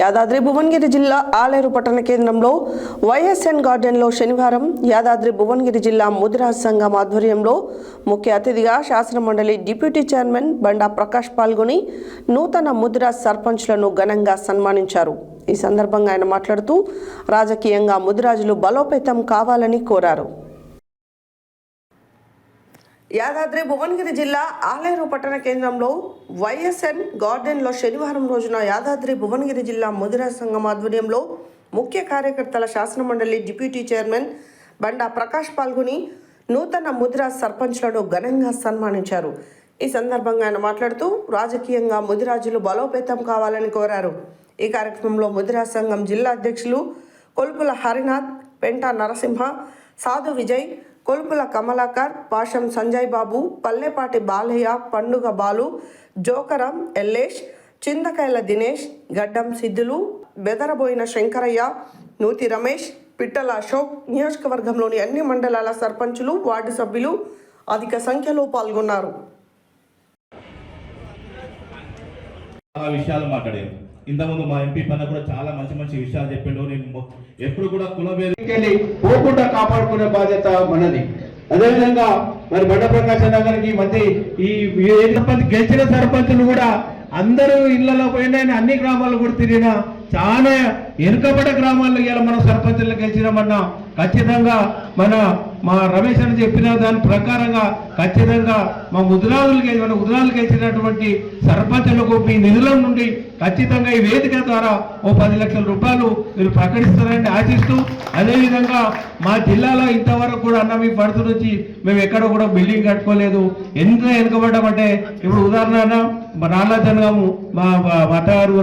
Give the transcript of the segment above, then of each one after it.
యాదాద్రి భువనగిరి జిల్లా ఆలేరు పట్టణ కేంద్రంలో వైఎస్ఎన్ గార్డెన్లో శనివారం యాదాద్రి భువనగిరి జిల్లా ముదిరాజ్ సంఘం ఆధ్వర్యంలో ముఖ్య అతిథిగా శాసనమండలి డిప్యూటీ చైర్మన్ బండా ప్రకాష్ పాల్గొని నూతన ముదిరాజ్ సర్పంచ్లను ఘనంగా సన్మానించారు. ఈ సందర్భంగా ఆయన మాట్లాడుతూ రాజకీయంగా ముదిరాజులు బలోపేతం కావాలని కోరారు. యాదాద్రి భువనగిరి జిల్లా ఆలేరు పట్టణ కేంద్రంలో వైఎస్ఎన్ గార్డెన్లో శనివారం రోజున యాదాద్రి భువనగిరి జిల్లా ముదిరా సంఘం ఆధ్వర్యంలో ముఖ్య కార్యకర్తల శాసనమండలి డిప్యూటీ చైర్మన్ బండా ప్రకాష్ పాల్గొని నూతన ముదిరా సర్పంచ్లను ఘనంగా సన్మానించారు. ఈ సందర్భంగా ఆయన మాట్లాడుతూ రాజకీయంగా ముదిరాజులు బలోపేతం కావాలని కోరారు. ఈ కార్యక్రమంలో ముదిరా సంఘం జిల్లా అధ్యక్షులు కొల్పుల హరినాథ్ పెంట నరసింహ సాధు విజయ్ కొల్పుల కమలాకర్ పాషం సంజయ్ బాబు పల్లెపాటి బాలయ్య పండుగ బాలు జోకరం ఎల్లేష్ చింతకాయల దినేష్ గడ్డం సిద్ధులు బెదరబోయిన శంకరయ్య నూతి రమేష్ పిట్టల అశోక్ నియోజకవర్గంలోని అన్ని మండలాల సర్పంచులు వార్డు సభ్యులు అధిక సంఖ్యలో పాల్గొన్నారు. చాలా విషయాలు మాట్లాడారు. ఇంతకుముందు మా ఎంపీ పైన కూడా చాలా మంచి మంచి విషయాలు చెప్పిండు. నేను ఎప్పుడు కూడా కులవేదికెళ్ళి పోకుండా కాపాడుకునే బాధ్యత మనది. అదేవిధంగా మరి బండ ప్రకాశ్ గారికి మధ్య ఈ సర్పంచ్ గెలిచిన సర్పంచులు కూడా అందరూ ఇళ్ళలో పోయినా అన్ని గ్రామాలు కూడా తిరిగిన చాలా వెనుకబడ గ్రామాల్లో ఇలా మనం సర్పంచులు గెలిచినామన్నా. ఖచ్చితంగా మన మా రమేష్ అని చెప్పిన దాని ప్రకారంగా ఖచ్చితంగా మా ముద్రాలు మన ముద్రాలు ఇచ్చినటువంటి సర్పంచులకు మీ నిధుల నుండి ఖచ్చితంగా ఈ వేదిక ద్వారా ఓ పది లక్షల రూపాయలు మీరు ప్రకటిస్తారని ఆశిస్తూ అదేవిధంగా మా జిల్లాలో ఇంతవరకు కూడా అన్న మీ పడుతు నుంచి మేము ఎక్కడ కూడా బిల్డింగ్ కట్టుకోలేదు. ఎంత వెనుకబడ్డామంటే ఇప్పుడు ఉదాహరణ మా నాన్న జనగము మా మా-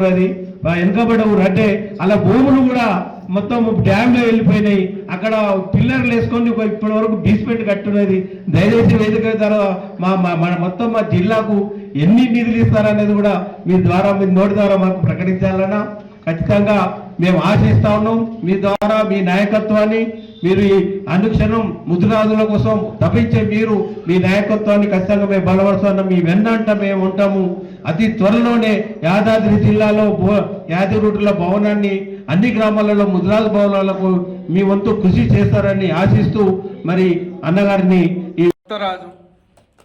అది. వెనుకబడ్డ ఊరు అంటే అలా భూములు కూడా మొత్తం డ్యామ్లో వెళ్ళిపోయినాయి. అక్కడ పిల్లర్లు వేసుకొని ఇప్పటి వరకు బీస్మెంట్ కట్టున్నది. దయచేసి వేదిక ద్వారా మా మా- మన మొత్తం మా జిల్లాకు ఎన్ని నిధులు ఇస్తారనేది కూడా మీ ద్వారా మీ నోటి ద్వారా మాకు ప్రకటించాలన్నా ఖచ్చితంగా మేము ఆశిస్తా ఉన్నాం. మీ ద్వారా మీ నాయకత్వాన్ని మీరు ఈ అనుక్షణం ముద్రాజుల కోసం తప్పించే మీరు మీ నాయకత్వాన్ని ఖచ్చితంగా మేము బలపరుస్తున్నాం మీ వెన్నంట మేము ఉంటాము. అతి త్వరలోనే యాదాద్రి జిల్లాలో భూ- యాదగిరిగుట్టల భవనాన్ని అన్ని గ్రామాలలో ముద్రాజు భవనాలకు మీ వంతు కృషి చేస్తారని ఆశిస్తూ మరి అన్నగారిని ఈ భక్తరాజు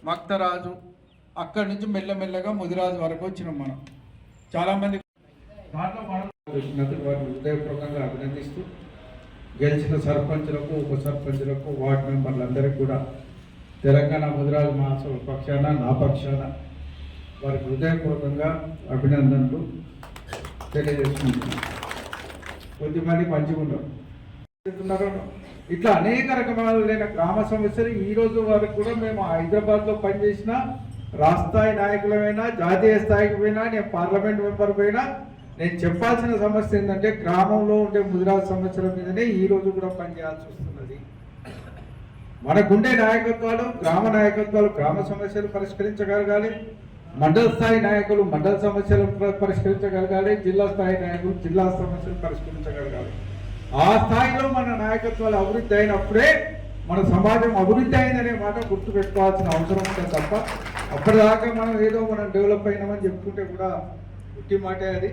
భక్తరాజు అక్కడి నుంచి మెల్లమెల్లగా ముదిరాజు వరకు వచ్చినాం మనం. చాలా మంది వచ్చినందుకు వారిని హృదయపూర్వకంగా అభినందిస్తూ గెలిచిన సర్పంచులకు ఉప సర్పంచులకు వార్డు మెంబర్లందరికీ కూడా తెలంగాణ ముదిరాజు మహాసభ పక్షాన నా పక్షాన వారికి హృదయపూర్వకంగా అభినందనలు తెలియజేసుకుంటున్నాను కొద్దిమంది మంచిగా ఇట్లా అనేక రకమైన గ్రామ సమస్యలు ఈ రోజు వరకు కూడా మేము హైదరాబాద్లో పనిచేసిన రాష్ట్రాయి నాయకులమైనా జాతీయ స్థాయికి పోయినా నేను పార్లమెంట్ మెంబర్ పోయినా నేను చెప్పాల్సిన సమస్య ఏంటంటే గ్రామంలో ఉండే ముదిరాజు సమస్యల మీదనే ఈ రోజు కూడా పనిచేయాల్సి వస్తున్నది. మనకుండే నాయకత్వాలు గ్రామ నాయకత్వాలు గ్రామ సమస్యలు పరిష్కరించగలగాలి. మండల స్థాయి నాయకులు మండల సమస్యలు పరిష్కరించగలగాలి జిల్లా స్థాయి నాయకులు జిల్లా సమస్యలు పరిష్కరించగలగాలి. ఆ స్థాయిలో మన నాయకత్వాలు అభివృద్ధి అయినప్పుడే మన సమాజం అభివృద్ధి అయిందనే మాట గుర్తు పెట్టుకోవాల్సిన అవసరం ఉంటుంది తప్ప అప్పటిదాకా మనం ఏదో మనం డెవలప్ అయినామని చెప్పుకుంటే కూడా ఉట్టి మాటే అది.